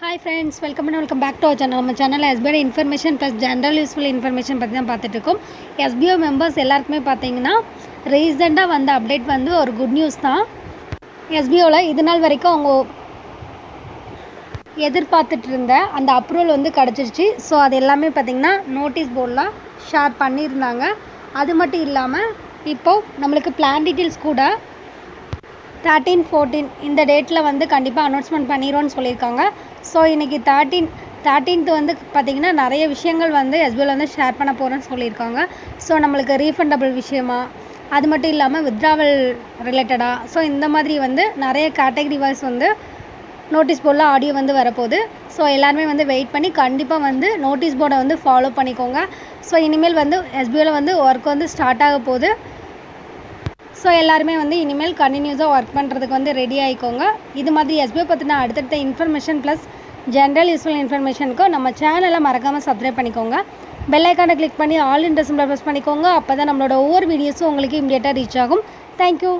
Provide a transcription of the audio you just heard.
Hi friends welcome and welcome back to our channel நம்ம சேனலில் SBI information plus general useful information பற்றி தான் பார்த்துட்டு இருக்கோம். எஸ்பிஓ மெம்பர்ஸ் எல்லாருக்குமே பார்த்தீங்கன்னா ரீசெண்டாக வந்த அப்டேட் வந்து ஒரு குட் நியூஸ் தான். எஸ்பிஓவில் இது நாள் வரைக்கும் அவங்க எதிர்பார்த்துட்டு இருந்த அந்த அப்ரூவல் வந்து கிடச்சிருச்சு. ஸோ அது எல்லாமே பார்த்திங்கன்னா நோட்டீஸ் போர்டில் ஷேர் பண்ணியிருந்தாங்க. அது மட்டும் இல்லாமல் இப்போது நம்மளுக்கு பிளான் டீட்டெயில்ஸ் கூட தேர்ட்டீன் ஃபோர்டீன் இந்த டேட்டில் வந்து கண்டிப்பாக அனௌன்ஸ்மெண்ட் பண்ணிடுவோன்னு சொல்லியிருக்காங்க. ஸோ இன்றைக்கி தேர்ட்டீன் தேர்ட்டீன்த்து வந்து பார்த்திங்கன்னா நிறைய விஷயங்கள் வந்து எஸ்பிஎல் வந்து ஷேர் பண்ண போகிறேன்னு சொல்லியிருக்காங்க. ஸோ நம்மளுக்கு ரீஃபண்டபிள் விஷயமா அது மட்டும் இல்லாமல் வித்ட்ராவல் ரிலேட்டடாக ஸோ இந்த மாதிரி வந்து நிறைய கேட்டகரி வைஸ் வந்து நோட்டீஸ் போர்டில் ஆடியோ வந்து வரப்போகுது. ஸோ எல்லாருமே வந்து வெயிட் பண்ணி கண்டிப்பாக வந்து நோட்டீஸ் போர்டை வந்து ஃபாலோ பண்ணிக்கோங்க. ஸோ இனிமேல் வந்து எஸ்பிஐயில் வந்து ஒர்க் வந்து ஸ்டார்ட் ஆக போகுது. ஸோ எல்லாருமே வந்து இனிமேல் கண்டினியூஸாக ஒர்க் பண்ணுறதுக்கு வந்து ரெடி ஆகிக்கோங்க இது மாதிரி எஸ்பிஐ பற்றின அடுத்தடுத்த இன்ஃபர்மேஷன் ப்ளஸ் ஜென்ரல் யூஸ்ஃபுல் இன்ஃபர்மேஷனுக்கும் நம்ம சேனலை மறக்காமல் சப்ஸ்கிரைப் பண்ணிக்கோங்க. பெல் ஐக்கானை கிளிக் பண்ணி ஆல் இன்ட்ரெஸ்ட் ப்ரெஸ் பண்ணிக்கோங்க. அப்போ தான் நம்மளோட ஒவ்வொரு வீடியோஸும் உங்களுக்கு இமீடியட்டாக ரீச் ஆகும். தேங்க்யூ